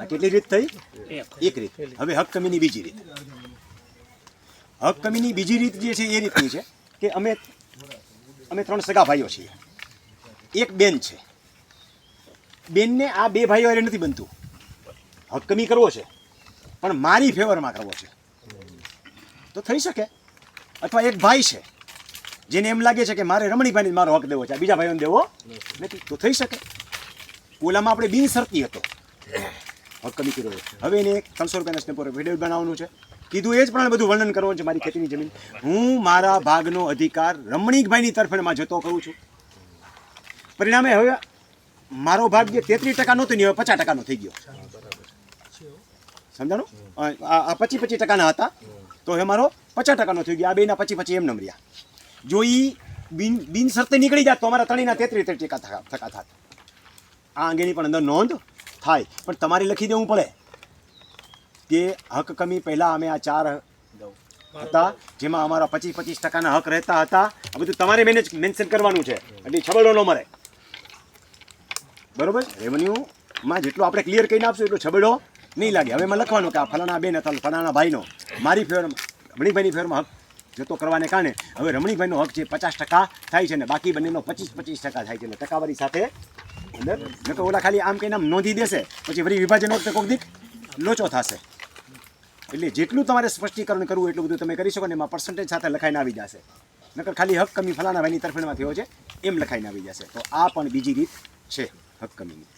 આ કેટલી રીત થઈ? એક રીત. હવે હક કમીની બીજી રીત. હક કમીની બીજી રીત જે છે એ રીતની છે કે અમે અમે ત્રણ સગા ભાઈઓ છીએ. એક બેન છે. બેનને આ બે ભાઈઓ એટલે નથી બનતું. હક કમી કરવો છે. પણ મારી ફેવરમાં કરવો છે. તો થઈ શકે. અથવા એક ભાઈ છે. જેને એમ લાગે છે કે મારે રમણીભાઈને મારો હક દેવો છે. બીજા ભાઈઓને દેવો નથી. તો થઈ શકે. ઓલામાં આપણે બિનશરતી હતો. હક કમી કર્યો છે. હવે એને ત્રણસો રૂપિયાના સ્ટેમ્પ પર વીડિયો બનાવવાનું છે. કીધું એ જ પ્રમાણે બધું વર્ણન કરવાનું છે મારી ખેતીની જમીન. હું મારા ભાગનો અધિકાર રમણીકભાઈની તરફેણમાં જતો કરું છું. પરિણામે હવે મારો ભાગ જે તેત્રીસ ટકા નહોતો ને હવે પચાસ ટકાનો થઈ ગયો. સમજાણું? આ પચીસ પચીસ ટકાના હતા. તો હવે મારો પચાસ ટકાનો થઈ ગયો. આ બેના પછી પછી એમ નમર્યા જો એ બિન બિનસરતે નીકળી જાત તો અમારા ત્રણેયના તેત્રીસ તેત્રીસ ટકા થકા થાત. આ અંગેની પણ અંદર નોંધ થાય. પણ તમારે લખી દેવું પડે કે હક કમી પહેલાં અમે આ ચાર હતા, જેમાં અમારા પચીસ પચીસ ટકાના હક રહેતા હતા. આ બધું તમારે મેનેજ મેન્શન કરવાનું છે. એટલે છબરડો ન મરે. બરોબર? રેવન્યુમાં જેટલું આપણે ક્લિયર કરીને આપશું, એટલો છબરડો નહીં લાગે. હવે એમાં લખવાનું કે આ ફલાણા બેન હતા, ફલાણા ભાઈનો. મારી ફેર રમણીભાઈની ફેરમાં હક જતો કરવાને કારણે હવે રમણીભાઈનો હક છે પચાસ ટકા થાય છે ને બાકી બંનેનો પચીસ પચીસ ટકા થાય છે. એટલે ટકાવારી સાથે અંદર તો ઓલા ખાલી આમ કહીને આમ નોંધી દેશે, પછી વળી વિભાજન વખતે કોઈક દીક લોચો થશે. એટલે જેટલું તમારે સ્પષ્ટીકરણ કરવું એટલું બધું તમે કરી શકો ને એમાં પર્સન્ટેજ સાથે લખાઈને આવી જશે. નકર ખાલી હક કમી ફલાણા ભાઈની તરફેણમાં થયો છે, એમ લખાઈને આવી જશે. તો આ પણ બીજી રીત છે, હક કમીની.